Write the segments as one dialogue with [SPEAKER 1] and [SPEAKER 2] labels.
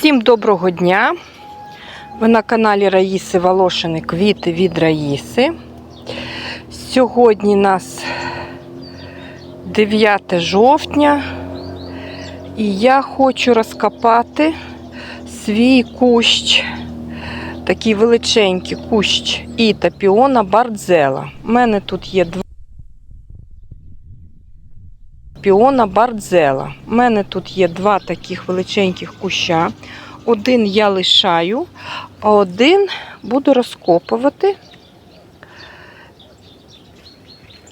[SPEAKER 1] Всім доброго дня! Ви на каналі Раїси Волошини Квіти від Раїси. Сьогодні нас 9 жовтня, і я хочу розкопати свій кущ, такий величенький кущ Іта піона Бардзела. У мене тут є два. Піона Бардзела. У мене тут є два таких величеньких куща. Один я лишаю, а один буду розкопувати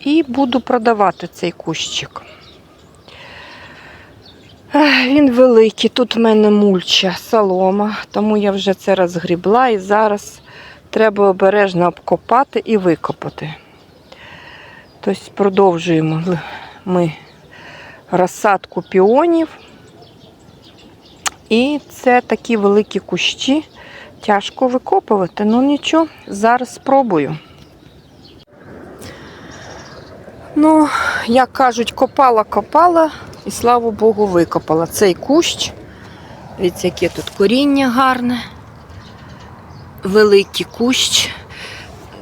[SPEAKER 1] і буду продавати цей кущик. Він великий, тут в мене мульча, солома, тому я вже це розгрібла і зараз треба обережно обкопати і викопати. Тобто продовжуємо ми розсадку піонів. І це такі великі кущі. Тяжко викопувати, ну нічого, зараз спробую. Ну, як кажуть, копала, копала і слава Богу, викопала цей кущ. Дивіться, яке тут коріння гарне. Великий кущ.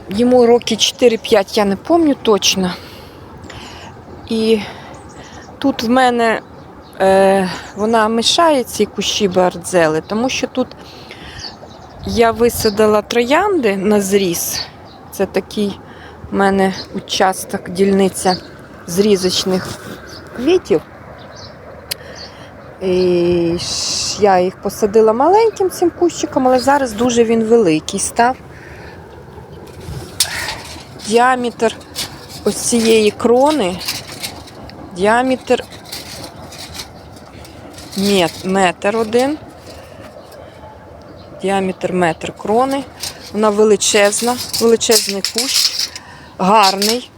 [SPEAKER 1] Йому роки 4-5, я не пам'ятаю точно. І Тут в мене е, вона мішає ці кущі бардзели, тому що тут я висадила троянди на зріз. Це такий в мене участок, дільниця зрізочних квітів. І я їх посадила маленьким цим кущиком, але зараз дуже він великий став. Діаметр ось цієї крони Діаметр метр один. Діаметр метр крони. Вона величезна, величезний кущ, гарний.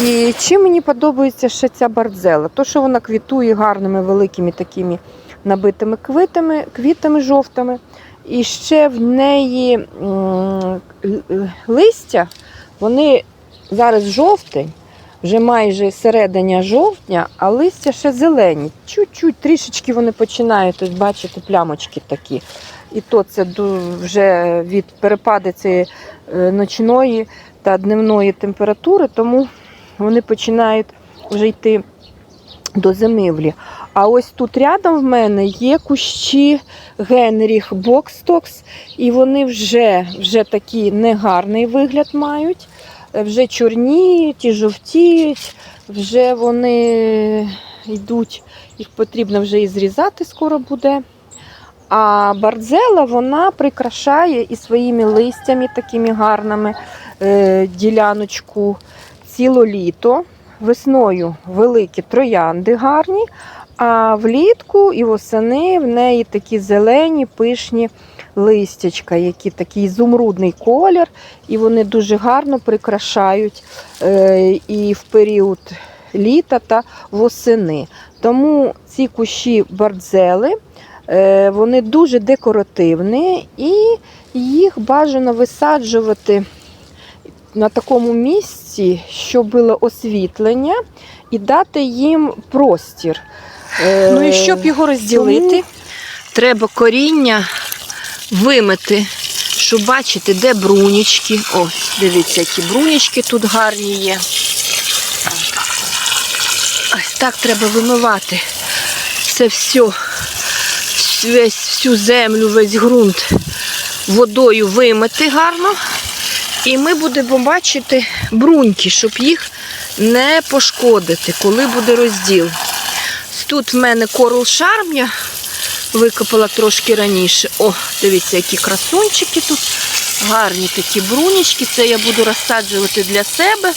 [SPEAKER 1] І чим мені подобається ще ця бардзела? То, що вона квітує гарними великими такими набитими квітами, квітами жовтими. І ще в неї листя, вони зараз жовтень, вже майже середина жовтня, а листя ще зелені. Чуть-чуть, трішечки вони починають, ось бачите, плямочки такі. І то це вже від перепади цієї е, ночної та дневної температури, тому вони починають вже йти до зимівлі. А ось тут рядом в мене є кущі Генріх Бокстокс, і вони вже, вже такий негарний вигляд мають вже чорніють і жовтіють, вже вони йдуть, їх потрібно вже і зрізати скоро буде. А бардзела вона прикрашає і своїми листями такими гарними е, діляночку ціло літо. Весною великі троянди гарні, а влітку і восени в неї такі зелені, пишні листячка, які такий ізумрудний колір, і вони дуже гарно прикрашають е, і в період літа та восени. Тому ці кущі бардзели е, вони дуже декоративні і їх бажано висаджувати на такому місці, щоб було освітлення, і дати їм простір. Е,
[SPEAKER 2] Ну і щоб його розділити,
[SPEAKER 1] Тому-
[SPEAKER 2] треба коріння вимити, щоб бачити, де брунічки. О, дивіться, які брунічки тут гарні є. Ось так треба вимивати. Це все, весь, всю землю, весь ґрунт водою вимити гарно. І ми будемо бачити бруньки, щоб їх не пошкодити, коли буде розділ. Тут в мене корал шарм я викопала трошки раніше. О, дивіться, які красунчики тут. Гарні такі брунічки. Це я буду розсаджувати для себе.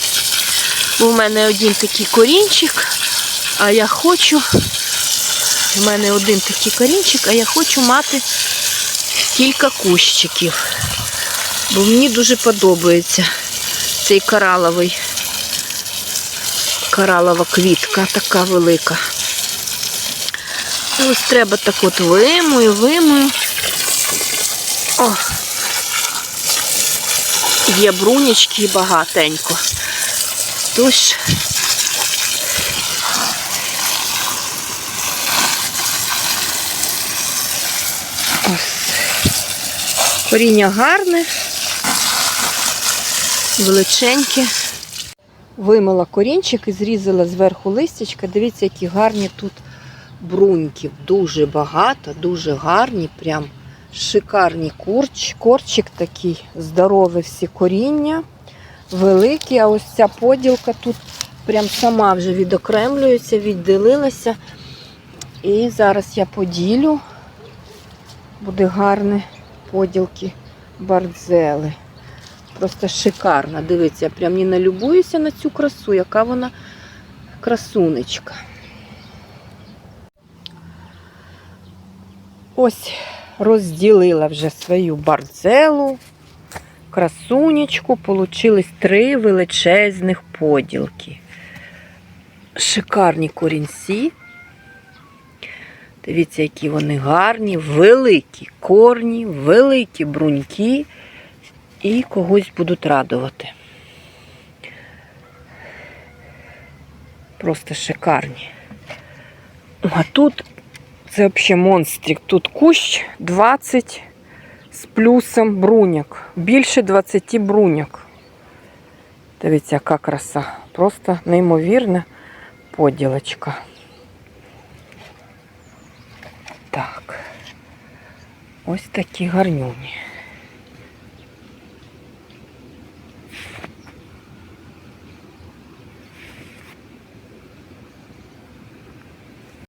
[SPEAKER 2] В мене один такий корінчик, а я хочу. У мене один такий корінчик, а я хочу мати кілька кущиків. Бо мені дуже подобається цей кораловий. Коралова квітка така велика. І ось треба так от вимою, вимою. О! Є брунічки багатенько. Тож Ось. Коріння гарне, величеньке.
[SPEAKER 1] Вимила корінчик і зрізала зверху листячка. Дивіться, які гарні тут бруньків. Дуже багато, дуже гарні, прям шикарні курч. Корчик такий здоровий, всі коріння, великі. А ось ця поділка тут прям сама вже відокремлюється, відділилася. І зараз я поділю. Буде гарне поділки бардзели. Просто шикарна. Дивіться, я прям не налюбуюся на цю красу, яка вона красунечка. Ось розділила вже свою бардзелу, красунечку. Получились три величезних поділки. Шикарні корінці. Дивіться, які вони гарні, великі корні, великі бруньки і когось будуть радувати. Просто шикарні. А тут це взагалі монстрик. Тут кущ 20 з плюсом бруняк. Більше 20 бруняк. Дивіться, яка краса. Просто неймовірна поділочка. Так. Ось такі гарнюні.